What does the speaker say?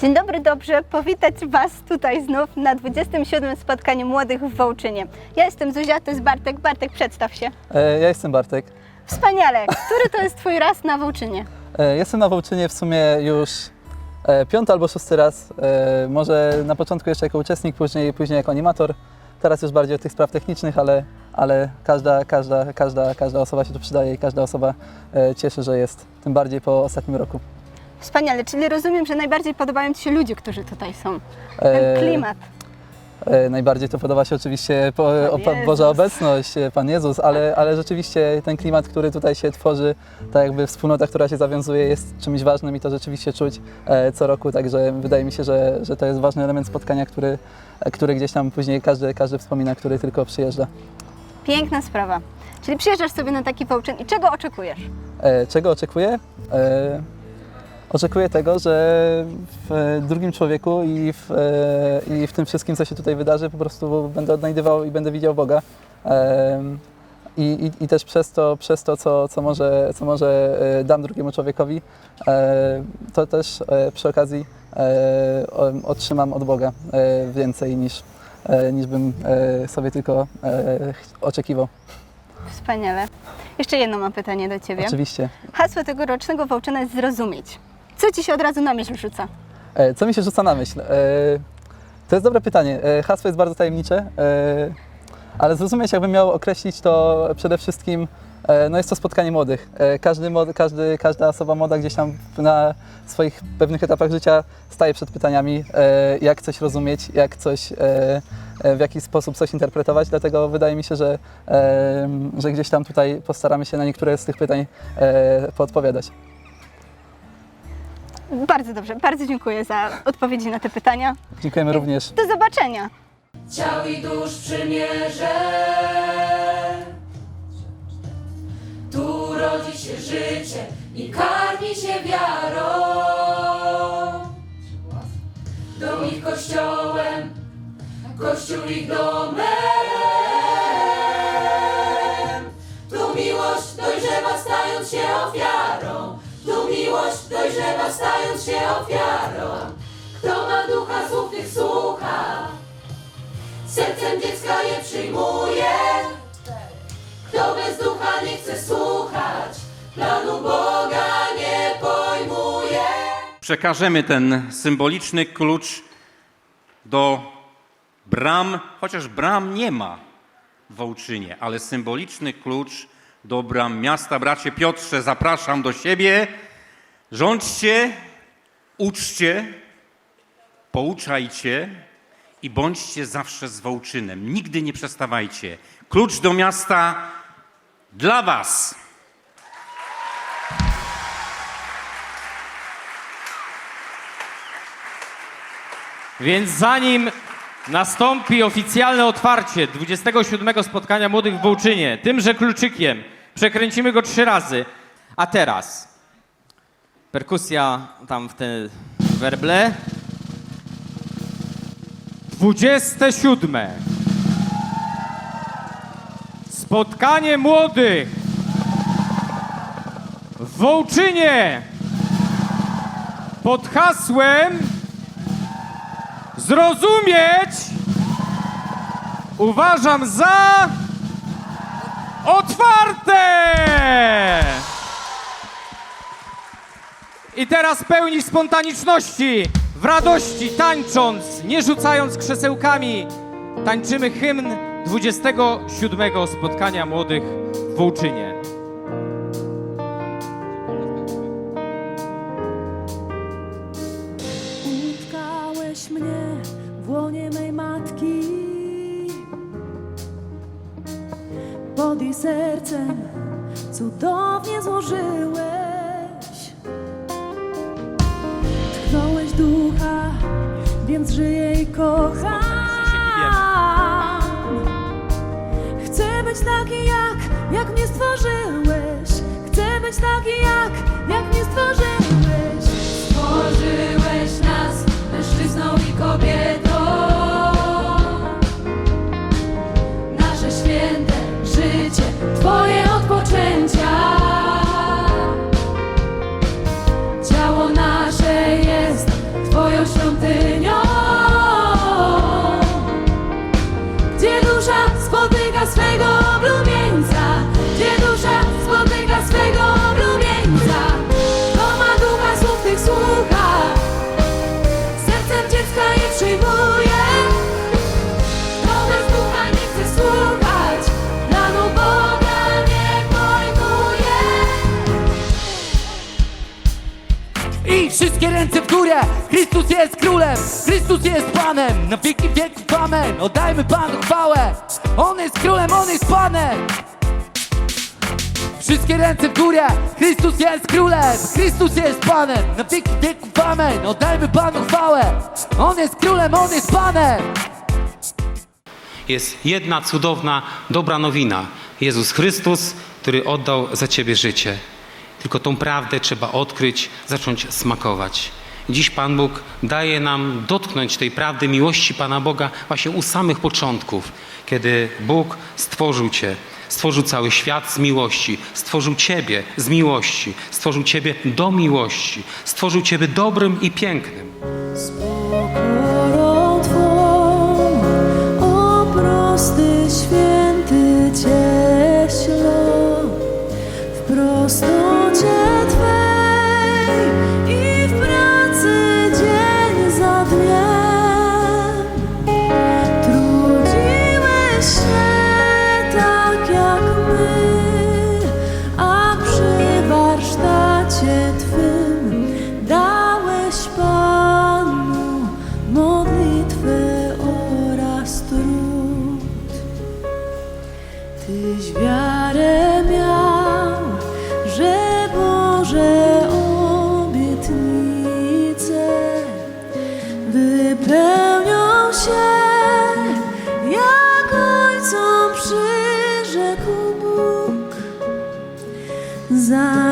Dzień dobry, dobrze powitać Was tutaj znów na 27. spotkaniu młodych w Wołczynie. Ja jestem Zuzia, to jest Bartek. Bartek, przedstaw się. E, Ja jestem Bartek. Wspaniale. Który to jest Twój raz na Wołczynie? E, Jestem na Wołczynie w sumie już e, piąty albo szósty raz. E, Może na początku jeszcze jako uczestnik, później, później jako animator. Teraz już bardziej od tych spraw technicznych, ale, ale każda, każda, każda, każda osoba się tu przydaje i każda osoba e, cieszy, że jest. Tym bardziej po ostatnim roku. Wspaniale, czyli rozumiem, że najbardziej podobają Ci się ludzie, którzy tutaj są. E, Ten klimat. E, Najbardziej to podoba się oczywiście po, o. Boża obecność, e, Pan Jezus, ale, ale rzeczywiście ten klimat, który tutaj się tworzy, tak jakby wspólnota, która się zawiązuje jest czymś ważnym i to rzeczywiście czuć e, co roku, także wydaje mi się, że, że to jest ważny element spotkania, który, e, który gdzieś tam później każdy, każdy wspomina, który tylko przyjeżdża. Piękna sprawa. Czyli przyjeżdżasz sobie na taki Wołczyn i czego oczekujesz? E, Czego oczekuję? E, Oczekuję tego, że w drugim człowieku i w, e, i w tym wszystkim, co się tutaj wydarzy, po prostu będę odnajdywał i będę widział Boga. I, i, i też przez to, przez to co, co, może, co może e, dam drugiemu człowiekowi, e, to też e, przy okazji e, otrzymam od Boga e, więcej niż, e, niż bym e, sobie tylko e, oczekiwał. Wspaniale. Jeszcze jedno mam pytanie do Ciebie. Oczywiście. Hasło tegorocznego Wołczyna jest zrozumieć. Co Ci się od razu na myśl rzuca? E, Co mi się rzuca na myśl? E, To jest dobre pytanie. E, Hasło jest bardzo tajemnicze, e, ale zrozumieć, jakbym miał określić to przede wszystkim, e, no jest to spotkanie młodych. E, Każdy, każdy, każda osoba młoda gdzieś tam na swoich pewnych etapach życia staje przed pytaniami, e, jak coś rozumieć, jak coś, e, e, w jaki sposób coś interpretować, dlatego wydaje mi się, że, e, że gdzieś tam tutaj postaramy się na niektóre z tych pytań e, poodpowiadać. Bardzo dobrze, bardzo dziękuję za odpowiedzi na te pytania. Dziękujemy również. Do zobaczenia. ciał i dusz przymierze. Tu rodzi się życie i karmi się wiarą. Dom ich kościołem, kościół ich domem. Tu miłość dojrzewa stając się ofiarą. Miłość dojrzewa stając się ofiarą. Kto ma ducha słów słucha. Sercem dziecka je przyjmuje. Kto bez ducha nie chce słuchać, planu Boga nie pojmuje. przekażemy ten symboliczny klucz do bram, chociaż bram nie ma w Wołczynie, ale symboliczny klucz do bram miasta. Bracie Piotrze, zapraszam do siebie. Rządźcie, uczcie, pouczajcie i bądźcie zawsze z Wołczynem. Nigdy nie przestawajcie. Klucz do miasta dla Was. Więc zanim nastąpi oficjalne otwarcie 27 spotkania młodych w Wołczynie, tymże kluczykiem przekręcimy go trzy razy. A teraz perkusja tam w te werble. 27. Spotkanie młodych w Wołczynie pod hasłem zrozumieć uważam za otwarte. I teraz pełni spontaniczności, w radości, tańcząc, nie rzucając krzesełkami, tańczymy hymn 27 spotkania młodych w Wołczynie. Utkałeś mnie w łonie mej matki Pod jej sercem cudownie złożyłeś więc żyję i kocham. Chcę być taki jak, jak mnie stworzyłeś. Chcę być taki jak, jak mnie stworzyłeś ręce w górę, Chrystus jest królem, Chrystus jest Panem, na wieki wieków Amen. Oddajmy Panu chwałę, On jest królem, On jest Panem. Wszystkie ręce w górę, Chrystus jest królem, Chrystus jest Panem, na wieki wieków Amen. Oddajmy Panu chwałę, On jest królem, On jest Panem. jest jedna cudowna, dobra nowina. Jezus Chrystus, który oddał za ciebie życie. Tylko tą prawdę trzeba odkryć, zacząć smakować. Dziś Pan Bóg daje nam dotknąć tej prawdy miłości Pana Boga właśnie u samych początków, kiedy Bóg stworzył Cię, stworzył cały świat z miłości, stworzył Ciebie z miłości, stworzył Ciebie do miłości, stworzył Ciebie dobrym i pięknym. Wypełnią się, jak Ojcom przyrzekł Bóg. Za